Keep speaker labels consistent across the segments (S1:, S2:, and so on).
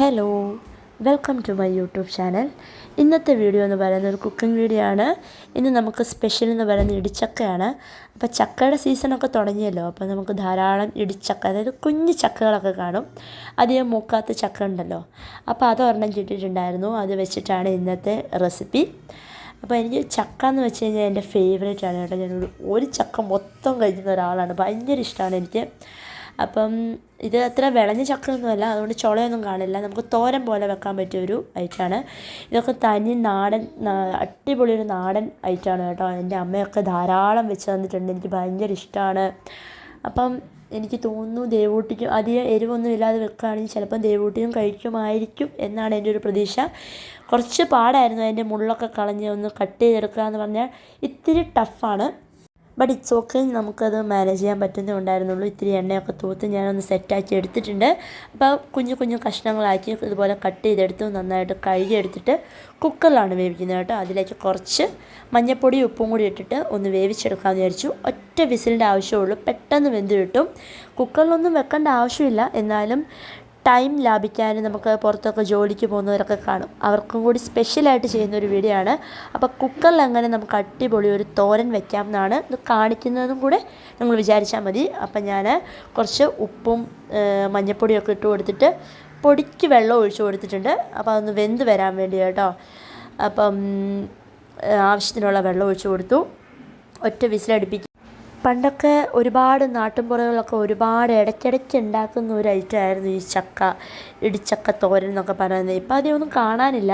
S1: Hello welcome to my YouTube channel ഇന്നത്തെ video എന്ന് പറയുന്നത് ഒരു കുക്കിംഗ് വീഡിയോ ആണ്. ഇന്ന് നമുക്ക് സ്പെഷ്യൽ എന്ന് പറയുന്നത് ഇടിച്ചക്കയാണ്. അപ്പോൾ ചക്കയുടെ സീസണൊക്കെ തുടങ്ങിയല്ലോ. അപ്പോൾ നമുക്ക് ധാരാളം ഇടിച്ചക്ക അതായത് കുഞ്ഞു ചക്കകളൊക്കെ കാണും. അധികം മൂക്കാത്ത ചക്ക ഉണ്ടല്ലോ. അപ്പോൾ അതൊരെണ്ണം കിട്ടിയിട്ടുണ്ടായിരുന്നു. അത് വെച്ചിട്ടാണ് ഇന്നത്തെ റെസിപ്പി അപ്പോൾ എനിക്ക് ചക്ക എന്ന് വെച്ച് കഴിഞ്ഞാൽ എന്റെ ഫേവറേറ്റ് ആണ് കേട്ടോ. ഞാൻ ഒരു- ചക്ക മൊത്തം കഴിക്കുന്ന ഒരാളാണ്. ഭയങ്കര ഇഷ്ടമാണ് എനിക്ക്. അപ്പം ഇത് അത്ര വിളഞ്ഞ ചക്കയൊന്നുമല്ല അതുകൊണ്ട് ചുളയൊന്നും കാണില്ല. നമുക്ക് തോരൻ പോലെ വെക്കാൻ പറ്റിയ ഒരു ഐറ്റമാണ് ഇതൊക്കെ തനി നാടൻ അടിപൊളി ഒരു നാടൻ ഐറ്റമാണ് കേട്ടോ. എന്റെ അമ്മയൊക്കെ ധാരാളം വെച്ച് തന്നിട്ടുണ്ട്. എനിക്ക് ഭയങ്കര ഇഷ്ടമാണ് അപ്പം എനിക്ക് തോന്നുന്നു ദേവൂട്ടിക്കും അധികം എരിവൊന്നും ഇല്ലാതെ വെക്കുകയാണെങ്കിൽ ചിലപ്പം ദേവൂട്ടിയും കഴിക്കുമായിരിക്കും എന്നാണ് എന്റെ ഒരു പ്രതീക്ഷ. കുറച്ച് പാടായിരുന്നു അതിന്റെ മുള്ളൊക്കെ കളഞ്ഞ് ഒന്ന് കട്ട് ചെയ്തെടുക്കുക എന്ന് പറഞ്ഞാൽ ഇത്തിരി ടഫാണ്. ബട്ട് ഇറ്റ്സ് ഓക്കെ നമുക്കത് മാനേജ് ചെയ്യാൻ പറ്റുന്നേ ഉണ്ടായിരുന്നുള്ളൂ. ഇത്തിരി എണ്ണയൊക്കെ തൂത്ത് ഞാനൊന്ന് സെറ്റാക്കി എടുത്തിട്ടുണ്ട്. അപ്പോൾ കുഞ്ഞു കുഞ്ഞു കഷ്ണങ്ങളാക്കി ഇതുപോലെ കട്ട് ചെയ്തെടുത്ത് നന്നായിട്ട് കഴുകി എടുത്തിട്ട് കുക്കറിലാണ് വേവിക്കുന്നത് കേട്ടോ. അതിലേക്ക് കുറച്ച് മഞ്ഞൾപ്പൊടി ഉപ്പും കൂടി ഇട്ടിട്ട് ഒന്ന് വേവിച്ചെടുക്കാമെന്ന് വിചാരിച്ചു. ഒറ്റ വിസിലിന്റെ ആവശ്യമുള്ളൂ. പെട്ടെന്ന് വെന്ത് കിട്ടും. കുക്കറിലൊന്നും വെക്കേണ്ട ആവശ്യമില്ല. എന്നാലും ടൈം ലാഭിക്കാനും നമുക്ക് പുറത്തൊക്കെ ജോലിക്ക് പോകുന്നവരൊക്കെ കാണും. അവർക്കും കൂടി സ്പെഷ്യലായിട്ട് ചെയ്യുന്ന ഒരു വീഡിയോ ആണ് അപ്പോൾ കുക്കറിൽ അങ്ങനെ നമുക്ക് അടിപൊളി ഒരു തോരൻ വെക്കാം എന്നാണ് ഇത് കാണിക്കുന്നതും കൂടെ നിങ്ങൾ വിചാരിച്ചാൽ മതി. അപ്പം ഞാൻ കുറച്ച് ഉപ്പും മഞ്ഞപ്പൊടിയൊക്കെ ഇട്ട് കൊടുത്തിട്ട് പൊടിക്ക് വെള്ളം ഒഴിച്ചു കൊടുത്തിട്ടുണ്ട്. അപ്പോൾ അതൊന്ന് വെന്ത് വരാൻ വേണ്ടി കേട്ടോ. അപ്പം ആവശ്യത്തിനുള്ള വെള്ളം ഒഴിച്ചു കൊടുത്തു. ഒറ്റ വിസിലടുപ്പിക്കും പണ്ടൊക്കെ ഒരുപാട് നാട്ടിൻപുറങ്ങളിലൊക്കെ ഒരുപാട് ഇടയ്ക്കിടയ്ക്ക് ഉണ്ടാക്കുന്ന ഒരു ഐറ്റമായിരുന്നു ഈ ചക്ക ഇടിച്ചക്ക തോരൻ എന്നൊക്കെ പറയുന്നത്. ഇപ്പം അധികമൊന്നും കാണാനില്ല.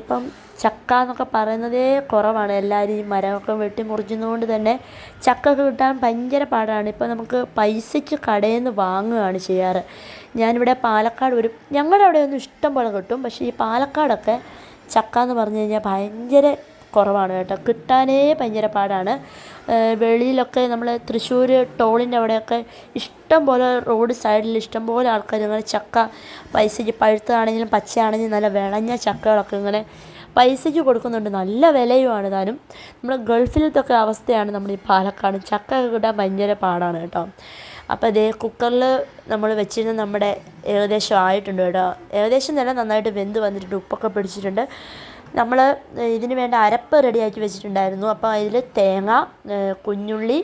S1: ഇപ്പം ചക്ക എന്നൊക്കെ പറയുന്നതേ കുറവാണ്. എല്ലാവരും ഈ മരമൊക്കെ വെട്ടി മുറിക്കുന്നതുകൊണ്ട് തന്നെ ചക്ക കിട്ടാൻ ഭയങ്കര പാടാണ്. ഇപ്പം നമുക്ക് പൈസയ്ക്ക് കടയിൽ നിന്ന് വാങ്ങുകയാണ് ചെയ്യാറ്. ഞാനിവിടെ പാലക്കാട് ഒരു ഞങ്ങളുടെ അവിടെയൊന്നും ഇഷ്ടം പോലെ കിട്ടും. പക്ഷേ ഈ പാലക്കാടൊക്കെ ചക്ക എന്ന് പറഞ്ഞു കഴിഞ്ഞാൽ ഭയങ്കര കുറവാണ് കേട്ടോ. കിട്ടാനേ ഭയങ്കര പാടാണ്. വെളിയിലൊക്കെ നമ്മൾ തൃശ്ശൂർ ടോളിന്റെ അവിടെയൊക്കെ ഇഷ്ടം പോലെ റോഡ് സൈഡിൽ ഇഷ്ടം പോലെ ആൾക്കാർ ഇങ്ങനെ ചക്ക പൈസയ്ക്ക് പഴുത്തതാണെങ്കിലും പച്ചയാണെങ്കിലും നല്ല വിളഞ്ഞ ചക്കകളൊക്കെ ഇങ്ങനെ പൈസയ്ക്ക് കൊടുക്കുന്നുണ്ട്. നല്ല വിലയുമാണ് താനും നമ്മൾ ഗൾഫിലത്തൊക്കെ അവസ്ഥയാണ് നമ്മുടെ ഈ പാലക്കാട്. ചക്ക കിട്ടാൻ ഭയങ്കര പാടാണ് കേട്ടോ. അപ്പോൾ ഇതേ കുക്കറിൽ നമ്മൾ വെച്ചിരുന്ന നമ്മുടെ ഏകദേശം ആയിട്ടുണ്ട് കേട്ടോ. ഏകദേശം തന്നെ നന്നായിട്ട് വെന്ത് വന്നിട്ടുണ്ട്. ഉപ്പൊക്കെ പിടിച്ചിട്ടുണ്ട്. നമ്മൾ ഇതിന് വേണ്ട അരപ്പ് റെഡിയാക്കി വെച്ചിട്ടുണ്ടായിരുന്നു. അപ്പോൾ അതിൽ തേങ്ങ കുഞ്ഞുള്ളി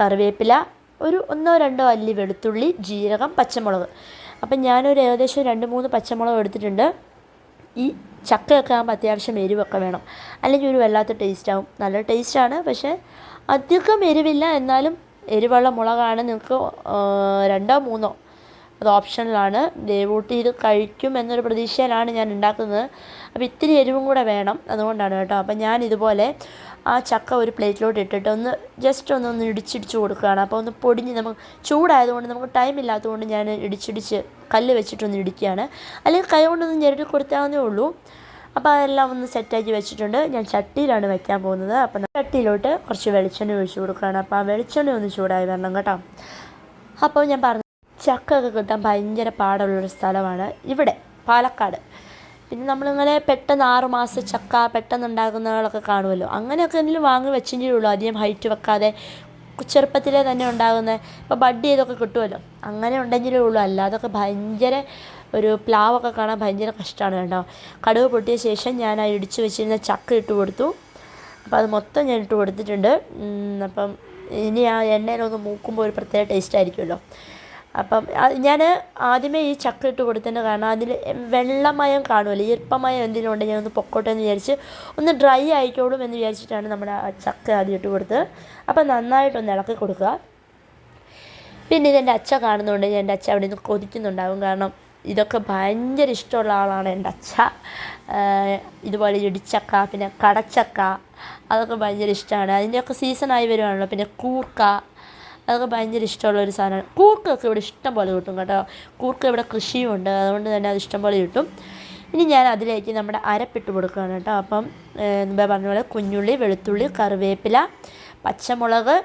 S1: കറിവേപ്പില ഒരു ഒന്നോ രണ്ടോ അല്ലി വെളുത്തുള്ളി ജീരകം പച്ചമുളക്. അപ്പം ഞാനൊരു ഏകദേശം രണ്ട് മൂന്ന് പച്ചമുളക് എടുത്തിട്ടുണ്ട്. ഈ ചക്കയൊക്കെ ആകുമ്പോൾ അത്യാവശ്യം എരിവൊക്കെ വേണം. അല്ലെങ്കിൽ ഒരു വല്ലാത്ത ടേസ്റ്റ് ആവും. നല്ല ടേസ്റ്റാണ് പക്ഷേ അധികം എരിവില്ല. എന്നാലും എരിവുള്ള മുളകാണ്. നിങ്ങൾക്ക് രണ്ടോ മൂന്നോ അത് ഓപ്ഷനിലാണ് ദേവൂട്ടി ഇത് കഴിക്കും എന്നൊരു പ്രതീക്ഷയിലാണ് ഞാൻ ഉണ്ടാക്കുന്നത്. അപ്പോൾ ഇത്തിരി എരിവും കൂടെ വേണം അതുകൊണ്ടാണ് കേട്ടോ. അപ്പോൾ ഞാൻ ഇതുപോലെ ആ ചക്ക ഒരു പ്ലേറ്റിലോട്ട് ഇട്ടിട്ട് ഒന്ന് ജസ്റ്റ് ഒന്ന് ഒന്ന് ഇടിച്ചിടിച്ച് കൊടുക്കുകയാണ്. അപ്പോൾ ഒന്ന് പൊടിഞ്ഞ് നമുക്ക് ചൂടായതുകൊണ്ട് നമുക്ക് ടൈം ഇല്ലാത്തതുകൊണ്ട് ഞാൻ ഇടിച്ചിടിച്ച് കല്ല് വെച്ചിട്ടൊന്ന് ഇടിക്കുകയാണ്. അല്ലെങ്കിൽ കൈ കൊണ്ടൊന്നും ഞെരടി കൊടുത്താവുന്നേ ഉള്ളൂ. അപ്പോൾ അതെല്ലാം ഒന്ന് സെറ്റാക്കി വെച്ചിട്ടുണ്ട്. ഞാൻ ചട്ടിയിലാണ് വെക്കാൻ പോകുന്നത്. അപ്പം ചട്ടിയിലോട്ട് കുറച്ച് വെളിച്ചെണ്ണ ഒഴിച്ച് കൊടുക്കുകയാണ്. അപ്പോൾ ആ വെളിച്ചെണ്ണ ഒന്ന് ചൂടായി വരണം കേട്ടോ. അപ്പോൾ ഞാൻ പറഞ്ഞു ചക്ക ഒക്കെ കിട്ടാൻ ഭയങ്കര പാടുള്ളൊരു സ്ഥലമാണ്. ഇവിടെ പാലക്കാട്. പിന്നെ നമ്മളിങ്ങനെ പെട്ടെന്ന് ആറ് മാസം ചക്ക പെട്ടെന്ന് ഉണ്ടാകുന്നതൊക്കെ കാണുമല്ലോ. അങ്ങനെയൊക്കെ എന്തെങ്കിലും വാങ്ങി വെച്ചെങ്കിലേ ഉള്ളൂ. അധികം ഹൈറ്റ് വെക്കാതെ ചെറുപ്പത്തിലേ തന്നെ ഉണ്ടാകുന്ന ഇപ്പോൾ ബഡ് ചെയ്തൊക്കെ കിട്ടുമല്ലോ. അങ്ങനെ ഉണ്ടെങ്കിലേ ഉള്ളൂ. അല്ലാതൊക്കെ ഭയങ്കര ഒരു പ്ലാവൊക്കെ കാണാൻ ഭയങ്കര കഷ്ടമാണ് കേട്ടോ. കടുവ് പൊട്ടിയ ശേഷം ഞാൻ ആ ഇടിച്ച് വെച്ചിരുന്ന ചക്ക ഇട്ട് കൊടുത്തു. അപ്പോൾ അത് മൊത്തം ഞാൻ ഇട്ട് കൊടുത്തിട്ടുണ്ട്. അപ്പം ഇനി ആ എണ്ണയിലൊന്ന് മൂക്കുമ്പോൾ ഒരു പ്രത്യേക ടേസ്റ്റ് ആയിരിക്കുമല്ലോ. അപ്പം ഞാൻ ആദ്യമേ ഈ ചക്ക ഇട്ട് കൊടുത്തതിന്റെ കാരണം അതിൽ വെള്ളമയം കാണുമല്ലോ ഈർപ്പമയം എന്തെങ്കിലും ഉണ്ടെങ്കിൽ ഞാനൊന്ന് പൊക്കോട്ടെ എന്ന് വിചാരിച്ച് ഒന്ന് ഡ്രൈ ആയിക്കോളും എന്ന് വിചാരിച്ചിട്ടാണ് നമ്മുടെ ചക്ക ആദ്യം ഇട്ട് കൊടുത്തത്. അപ്പം നന്നായിട്ടൊന്ന് ഇളക്കി കൊടുക്കുക. പിന്നെ ഇതെന്റെ അച്ഛ കാണുന്നുണ്ട്. എന്റെ അച്ഛ അവിടെ നിന്ന് കൊതിക്കുന്നുണ്ടാകും. കാരണം ഇതൊക്കെ ഭയങ്കര ഇഷ്ടമുള്ള ആളാണ് എന്റെ അച്ഛ. ഇതുപോലെ ഇടിച്ചക്ക പിന്നെ കടച്ചക്ക അതൊക്കെ ഭയങ്കര ഇഷ്ടമാണ്. അതിന്റെയൊക്കെ സീസണായി വരുവാണല്ലോ. പിന്നെ കൂർക്ക അതൊക്കെ ഭയങ്കര ഇഷ്ടമുള്ള ഒരു സാധനമാണ്. കൂർക്കൊക്കെ ഇവിടെ ഇഷ്ടം പോലെ കിട്ടും കേട്ടോ. കൂർക്ക ഇവിടെ കൃഷിയുമുണ്ട്. അതുകൊണ്ട് തന്നെ അത് ഇഷ്ടം പോലെ കിട്ടും. ഇനി ഞാൻ അതിലേക്ക് നമ്മുടെ അരപ്പിട്ട് കൊടുക്കുകയാണ് കേട്ടോ. അപ്പം മുമ്പേ പറഞ്ഞ പോലെ കുഞ്ഞുള്ളി വെളുത്തുള്ളി കറിവേപ്പില പച്ചമുളക്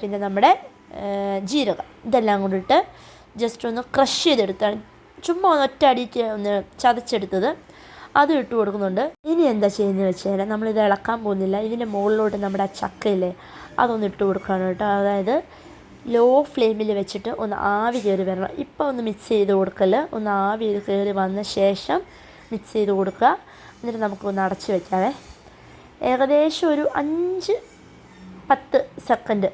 S1: പിന്നെ നമ്മുടെ ജീരകം ഇതെല്ലാം കൂടിയിട്ട് ജസ്റ്റ് ഒന്ന് ക്രഷ് ചെയ്തെടുത്താണ്. ചുമ്മാ ഒന്ന് ഒറ്റ അടിക്ക് ഒന്ന് ചതച്ചെടുത്തത്. അതും ഇട്ട് കൊടുക്കുന്നുണ്ട്. ഇനി എന്താ ചെയ്യുന്നത് വെച്ച് കഴിഞ്ഞാൽ നമ്മളിത് ഇളക്കാൻ പോകുന്നില്ല. ഇതിന്റെ മുകളിലോട്ട് നമ്മുടെ ചക്കയില്ലേ അതൊന്ന് ഇട്ട് കൊടുക്കുകയാണ് കേട്ടോ. അതായത് ലോ ഫ്ലെയിമിൽ വെച്ചിട്ട് ഒന്ന് ആവി കയറി വരണം. ഇപ്പോൾ ഒന്ന് മിക്സ് ചെയ്ത് കൊടുക്കൽ ഒന്ന് ആവി കയറി വന്ന ശേഷം മിക്സ് ചെയ്ത് കൊടുക്കുക. എന്നിട്ട് നമുക്കൊന്ന് അടച്ച് വെക്കാവേ. ഏകദേശം ഒരു അഞ്ച് പത്ത് സെക്കൻഡ്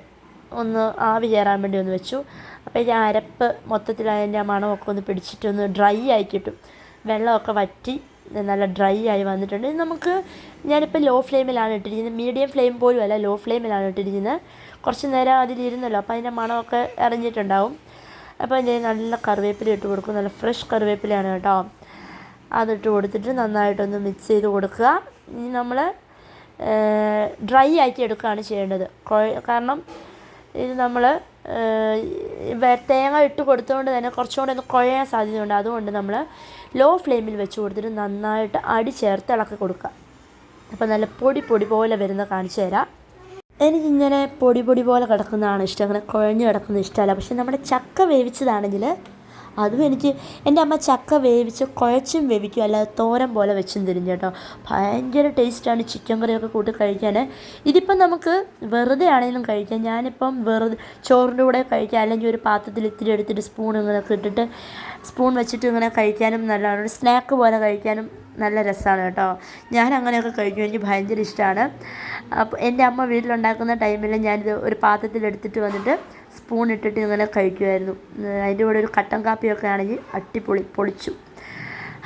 S1: ഒന്ന് ആവി കയറാൻ വേണ്ടി ഒന്ന് വെച്ചു. അപ്പോൾ ഈ അരപ്പ് മൊത്തത്തിൽ അതിന്റെ മണമൊക്കെ ഒന്ന് പിടിച്ചിട്ടൊന്ന് ഡ്രൈ ആയി കിട്ടും. വെള്ളമൊക്കെ വറ്റി നല്ല ഡ്രൈ ആയി വന്നിട്ടുണ്ട്. നമുക്ക് ഞാനിപ്പോൾ ലോ ഫ്ലെയിമിലാണ് ഇട്ടിരിക്കുന്നത്. മീഡിയം ഫ്ലെയിം പോലും അല്ല ലോ ഫ്ലെയിമിലാണ് ഇട്ടിരിക്കുന്നത്. കുറച്ച് നേരം അതിലിരുന്നല്ലോ അപ്പോൾ അതിന്റെ മണമൊക്കെ ഇറങ്ങിയിട്ടുണ്ടാവും അപ്പോൾ അതിന്റെ നല്ല കറിവേപ്പില ഇട്ട് കൊടുക്കും. നല്ല ഫ്രഷ് കറിവേപ്പിലയാണ് കേട്ടോ. അതിട്ട് കൊടുത്തിട്ട് നന്നായിട്ടൊന്ന് മിക്സ് ചെയ്ത് കൊടുക്കുക. ഇനി നമ്മൾ ഡ്രൈ ആക്കി എടുക്കുകയാണ് ചെയ്യേണ്ടത്. കാരണം ഇത് നമ്മൾ തേങ്ങ ഇട്ട് കൊടുത്തുകൊണ്ട് തന്നെ കുറച്ചുകൂടെ ഒന്ന് കുഴയാൻ സാധ്യതയുണ്ട്. അതുകൊണ്ട് നമ്മൾ ലോ ഫ്ലെയിമിൽ വെച്ച് കൊടുത്തിട്ട് നന്നായിട്ട് അടി ചേർത്ത് ഇളക്കി കൊടുക്കുക. അപ്പോൾ നല്ല പൊടി പൊടി പോലെ വരുന്ന കാണിച്ചു തരാം. എനിക്കിങ്ങനെ പൊടി പൊടി പോലെ കിടക്കുന്നതാണ് ഇഷ്ടം. അങ്ങനെ കുഴഞ്ഞു കിടക്കുന്ന ഇഷ്ടമല്ല. പക്ഷെ നമ്മുടെ ചക്ക വേവിച്ചതാണെങ്കിൽ അതും എനിക്ക് എന്റെ അമ്മ ചക്ക വേവിച്ച് കുഴച്ചും വേവിക്കും അല്ലാതെ തോരൻ പോലെ വെച്ചും തരും കേട്ടോ. ഭയങ്കര ടേസ്റ്റാണ് ചിക്കൻ കറിയൊക്കെ കൂട്ടി കഴിക്കാൻ. ഇതിപ്പം നമുക്ക് വെറുതെ ആണെങ്കിലും കഴിക്കാം. ഞാനിപ്പം വെറുതെ ചോറിന്റെ കൂടെ കഴിക്കാം അല്ലെങ്കിൽ ഒരു പാത്രത്തിൽ ഇത്തിരി എടുത്തിട്ട് സ്പൂൺ ഇങ്ങനെയൊക്കെ ഇട്ടിട്ട് സ്പൂൺ വെച്ചിട്ട് ഇങ്ങനെ കഴിക്കാനും നല്ലതാണ്. ഒരു സ്നാക്ക് പോലെ കഴിക്കാനും നല്ല രസമാണ് കേട്ടോ. ഞാൻ അങ്ങനെയൊക്കെ കഴിഞ്ഞു എനിക്ക് ഭയങ്കര ഇഷ്ടമാണ് അപ്പോൾ എന്റെ അമ്മ വീട്ടിലുണ്ടാക്കുന്ന ടൈമിൽ ഞാനിത് ഒരു പാത്രത്തിലെടുത്തിട്ട് വന്നിട്ട് സ്പൂൺ ഇട്ടിട്ട് ഇങ്ങനെ കഴിക്കുമായിരുന്നു അതിന്റെ കൂടെ ഒരു കട്ടൻ കാപ്പിയൊക്കെ ആണെങ്കിൽ അട്ടിപ്പൊളി പൊളിച്ചു.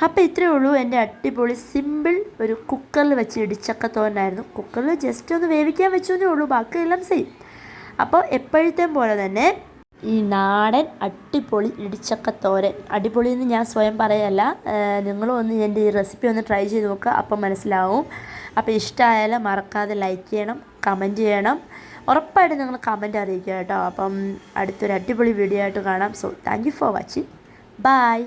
S1: അപ്പോൾ ഇത്രയേ ഉള്ളൂ എന്റെ അടിപൊളി സിമ്പിൾ ഒരു കുക്കറിൽ വെച്ച് ഇടിച്ചക്ക തോരനായിരുന്നു. കുക്കറിൽ ജസ്റ്റ് ഒന്ന് വേവിക്കാൻ വെച്ചതേ ഉള്ളൂ. ബാക്കിയെല്ലാം സെയിം അപ്പോൾ എപ്പോഴത്തെയും പോലെ തന്നെ ഈ നാടൻ അടിപൊളി ഇടിച്ചക്ക തോരൻ. അടിപൊളി എന്ന് ഞാൻ സ്വയം പറയല്ല. നിങ്ങളും ഒന്ന് എന്റെ ഈ റെസിപ്പി ഒന്ന് ട്രൈ ചെയ്ത് നോക്കുക അപ്പം മനസ്സിലാവും. അപ്പോൾ ഇഷ്ടമായാൽ മറക്കാതെ ലൈക്ക് ചെയ്യണം കമന്റ് ചെയ്യണം. ഉറപ്പായിട്ടും നിങ്ങൾ കമന്റ് അറിയിക്കുക കേട്ടോ. അപ്പം അടുത്തൊരു അടിപൊളി വീഡിയോ ആയിട്ട് കാണാം. So thank you for watching bye